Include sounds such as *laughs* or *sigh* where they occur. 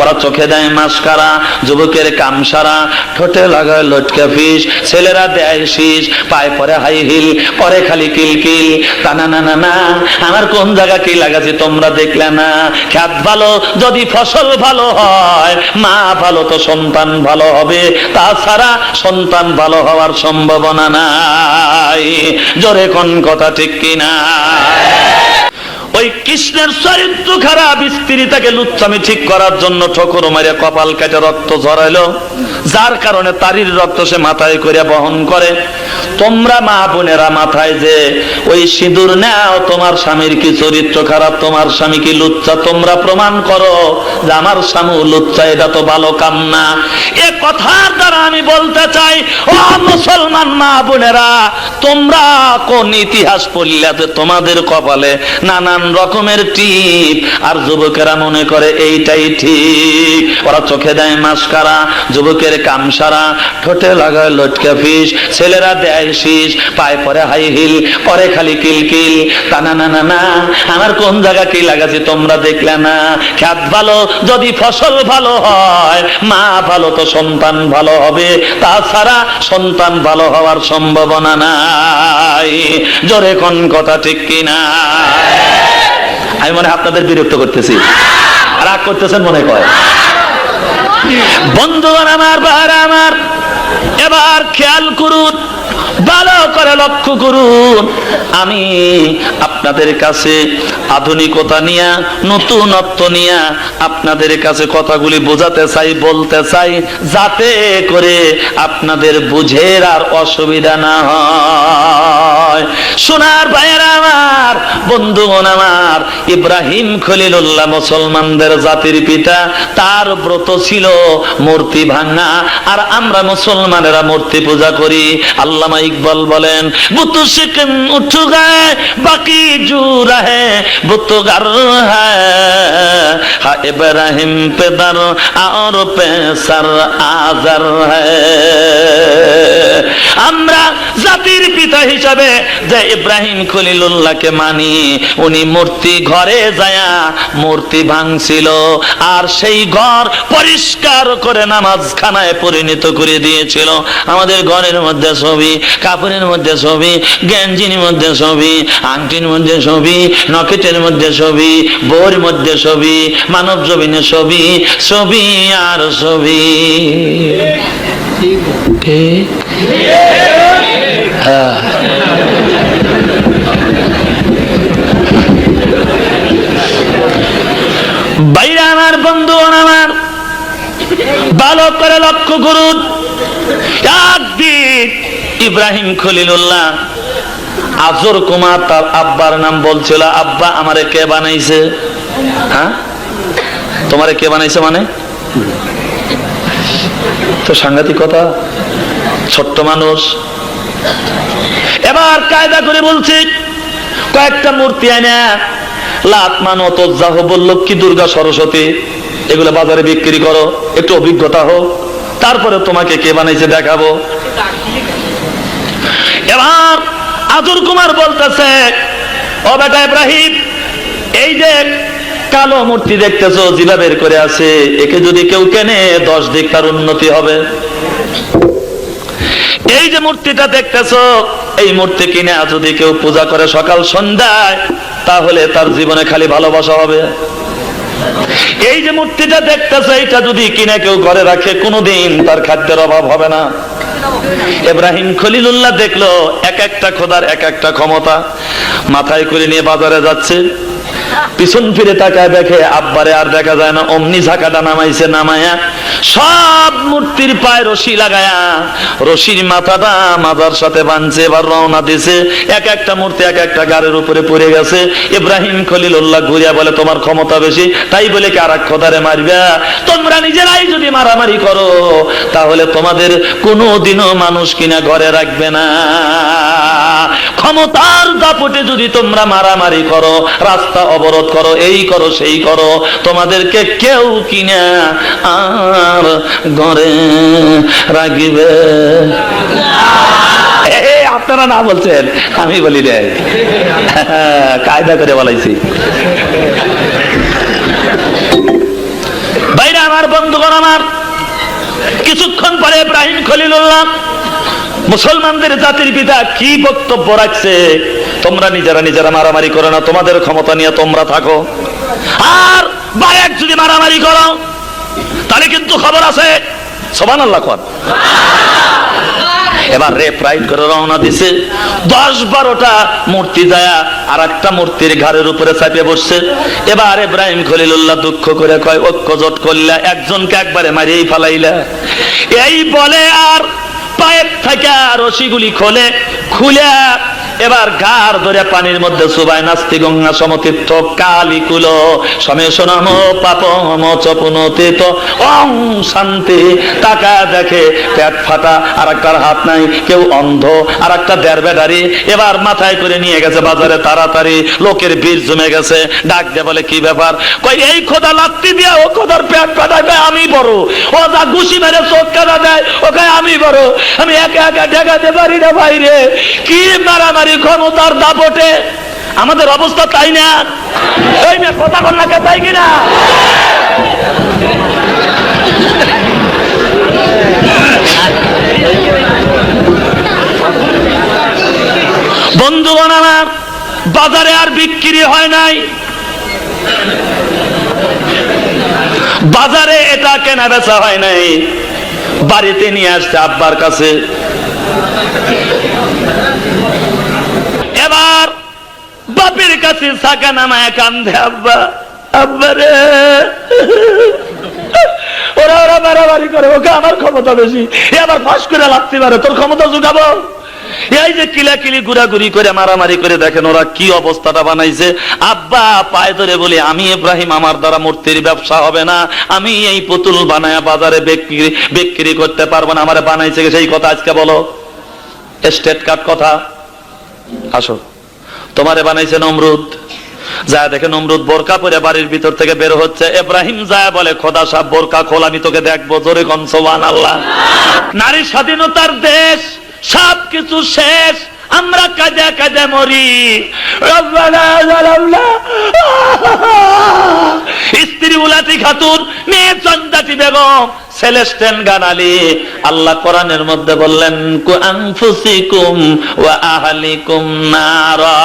ওরা চোখে দেয় মাস্কারা, যুবকের কামসারা, ঠোঁটে লাগায় লটকা ফিস, ছেলেরা দেয় শীষ, পায়ে পরে হাই হিল, পরে খালি কিল কিল, তা না না না না, আমার কোন জায়গা কি লাগাছি তোমরা দেখলে না। খ্যাত ভালো, যদি ফসল ভালো হয়, মা ভালো তো সন্তান ভালো হবে, তাছাড়া সন্তান ভালো হওয়ার সম্ভাবনা নাই। জোরে কোন কথা ঠিক কিনা? ওই কৃষ্ণের চরিত্র খারাপ, স্ত্রী তাকে লুচ্চামি ঠিক করার জন্য ঠোকর মারে কপাল কেটে রক্ত ঝরাইলো। যার কারণে তারির রক্ত সে মাথায় করিয়া বহন করে। তোমরা মা বোনেরা মাথায় যে ওই সিঁদুর নাও, তোমার স্বামীর কি চরিত্র খারাপ, তোমার স্বামী কি লুচ্চা তোমরা প্রমাণ করো যে আমার স্বামী লুচ্চা এটা তো ভালো কাম না। এ কথার দ্বারা আমি বলতে চাই, ও মুসলমান মা বোনেরা, তোমরা কোন ইতিহাস পড়লে তোমাদের কপালে নানান রকমের টিপ। আর যুবকেরা মনে করে এইটাই ঠিক। ওরা চোখে দেয় মাস্কারা, যুবকের কামসারা, ঠোঁটে লাগায় লটকা ফিস, ছেলেরা দেয় শীষ, পায়ে পরে হাই হিল, পরে খালি কিল কিল তা না না না না, আমার কোন জায়গা কি লাগাছি তোমরা দেখলে না। খ্যাত ভালো, যদি ফসল ভালো হয়, মা ভালো তো সন্তান ভালো হবে, তাছাড়া সন্তান ভালো হওয়ার সম্ভাবনা নাই। জোরে কোন কথা ঠিক কিনা? আমি মনে আপনাদের বিরক্ত করতেছি। রাগ করতেছেন মনে কয় বন্ধুগণ আমার বাহার আমার, এবার খেয়াল করুন, ভালো করে লক্ষ্য করুন। আমি আপনাদের কাছে আধুনিকতা নিয়ে, নতুনত্ব নিয়ে আপনাদের কাছে কথাগুলি বোঝাতে চাই, বলতে চাই, যাতে করে আপনাদের বুঝের আর অসুবিধা না হয়। সোনার ভাইয়ের আমার, বন্ধুগণ আমার ইব্রাহিম খলিলুল্লাহ মুসলমানদের জাতির পিতা, তার ব্রত ছিল মূর্তি ভাঙা, আর আমরা মুসলমানেরা মূর্তি পূজা করি। আল্লামা ইকবাল বলেন, বুতু সিকিম উঠ গায়ে, বাকি জু রহে বুতু গার হ্যাঁ ইব্রাহিম পেদার আর পেসার আজার হ্যাঁ আমরা জাতির পিতা হিসাবে যে ইব্রাহিম খলিলুল্লাহকে মানি, উনি মূর্তি ঘরে যায়া মূর্তি ভাঙছিল আর সেই ঘর পরিষ্কার করে নামাজ খানায় পরিণত করে দিয়েছিল। আমাদের ঘরের মধ্যে ছবি কাপড়ের মধ্যে ছবি গেঞ্জির মধ্যে ছবি আংটির মধ্যে ছবি নকেটের মধ্যে ছবি বোর মধ্যে ছবি মানব জমিনে ছবি ছবি আর ছবি। ঠিক হ্যাঁ বাইরে আমার বন্ধু আমার ভালো করে লক্ষ্য করুন। একদিন ইব্রাহিম খলিলুল্লাহ আজর কুমার তার আব্বার নাম বলছিল, আব্বা, আমারে কে বানাইছে? হ্যাঁ? তোমারে কে বানাইছে মানে? তো সাংঘাতিক কথা ছোট্ট মানুষ। এবার কায়দা করে বলছি, কয়েকটা মূর্তি আনা লাত মানত জাহবল লক্ষ্মী দুর্গা সরস্বতী? এগুলো বাজারে বিক্রি করো, একটু অভিজ্ঞতা হোক, তারপরে তোমাকে কে বানাইছে দেখাবো। এবার আজুর কুমার বলতেছে, ও বেটা ইব্রাহিম, এই যে কালো মূর্তি দেখতেছো, জিলা বের করে আছে, একে যদি কেউ কেনে, দশ দিক তার উন্নতি হবে। এই যে মূর্তিটা দেখতেছো, এই মূর্তি কিনে যদি কেউ পূজা করে সকাল সন্ধ্যায়, তাহলে তার জীবনে খালি ভালোবাসা হবে। এই যে মূর্তিটা দেখতেছে, এটা যদি কিনে কেউ ঘরে রাখে, কোনোদিন তার খাদ্যের অভাব হবে না। এব্রাহিম খলিলুল্লাহ দেখল, এক একটা খোদার এক একটা ক্ষমতা মাথায় করে নিয়ে বাজারে যাচ্ছে। পিছন ফিরে তাকায় দেখে, আব্বারে আর দেখা যায় না, অমনি ঝাঁকাটা নামাইছে, নামায়া সব মূর্তির পায়ে রশি লাগায়া, রশির মাথাটা মাথার সাথে বাঁধছে, এবার রওনা দিছে। এক একটা মূর্তি এক একটা গাড়ির উপরে পড়ে গেছে। ইব্রাহিম খলিলুল্লাহ ঘুরিয়া বলে, তোমার ক্ষমতা বেশি। তাই বলে কি এক খোদারে মারবা? তোমরা নিজেরাই যদি মারামারি করো, তাহলে তোমাদের কোনো দিনও মানুষ কিনা ঘরে রাখবে না। ক্ষমতার দাপটে যদি তোমরা মারামারি করো, রাস্তা অবরোধ করো, এই করো, সেই করো। তোমাদেরকে কেউ কিনা আর ঘরে রাখিবে। আপনারা না বলছেন, আমি বলি রে *laughs* কায়দা করে বলাইছি। বাইরে আমার বন্ধুগণ আমার, কিছুক্ষণ পরে ইব্রাহিম খলিলুল্লাহ মুসলমানদের জাতির পিতা কি বক্তব্য রাখছে? তোমরা নিজেরা নিজেরা মারামারি করো না, তোমাদের ক্ষমতা নিয়ে তোমরা থাকো। আর বায়াক যদি মারামারি করো, তাহলে কিন্তু খবর আছে। সবান আল্লাহ কর এবার রেপ রাইট করে রওনা দিছে। দশ বারোটা মূর্তি যায় আর একটা মূর্তির ঘাড়ের উপরে চাপিয়ে বসছে। এবার ইব্রাহিম খলিলুল্লাহ দুঃখ করে কয়, ঐক্য জোট করলা একজনকে একবারে মারিয়েই ফালাইলা। এই বলে আর পায়ের থেকে রশিগুলি খোলে, খুলে এবার ঘাড় ধরে পানির মধ্যে সুবাই নাস্তি গঙ্গা সমতীর্থ কালি কুল। সমেশ নম পাপম চপুনতীত। অং শান্তি। টাকা দেখে পেট ফাটা আর একটার হাত নাই, কেউ অন্ধ আর একটা দেড় বেডারি এবার মাথায় করে নিয়ে গেছে বাজারে তাড়াতাড়ি, লোকের বীর জমে গেছে। ডাক দিয়ে বলে, কি ব্যাপার? কই এই খোদা লাত্তি দিয়া, ও খোদার পেট ফাটায় আমি বড়। ও যা ঘুষি মেরে চোখ কাটা দেয় ও কয় আমি বড়। আমি একা একা ঠেকাতে পারি না বাইরে কি মারামারি ক্ষমতার দাপটে আমাদের অবস্থা তাই না? এই মেয়ে কথা না তাই কিনা বন্ধুগণ আমার বাজারে আর বিক্রি হয় নাই। বাজারে এটা কেনা বেচা হয় নাই। বাড়িতে নিয়ে আসছে আব্বার কাছে এবার বাপের কাছে সাকা নামায় কান্দে আব্বা আব্বা রে। ওরা ওরা বাড়াবাড়ি করে, ওকে আমার ক্ষমতা বেশি। এ আবার ফাঁস করে লাগতে পারে তোর ক্ষমতা জুগাবো? এই যে কিলাকিলি ঘুরাঘুরি করে, মারামারি করে দেখেন ওরা কি অবস্থাটা বানাইছে। আব্বা, পায়ে ধরে বলি, আমি ইব্রাহিম, আমার দ্বারা মূর্তির ব্যবসা হবে না। আমি এই পুতুল বানায় বাজারে বিক্রি বিক্রি করতে পারব না। আমার বানাইছে সেই কথা আজকে বলো। স্টেট কার্ড কথা। আসো। তোমারে বানাইছে নমরুদ। যা দেখে নমরুদ বোরকা পরে বাড়ির ভিতর থেকে বের হচ্ছে। ইব্রাহিম যায় বলে, খোদা সাহ বোরকা খোল, আমি তোকে দেখব। জোরে কনসোবান আল্লাহ নারী স্বাধীনতার দেশ সব কিছু শেষ। আমরা কাজে কাজে মরি। স্ত্রী উলাতি খাতুন, মেয়ে চন্দাটি বেগম সেলেস্টেন গানালি। আল্লাহ কোরআনের মধ্যে বললেন আনফুসিকুম ওয়া আহলিকুম নারা।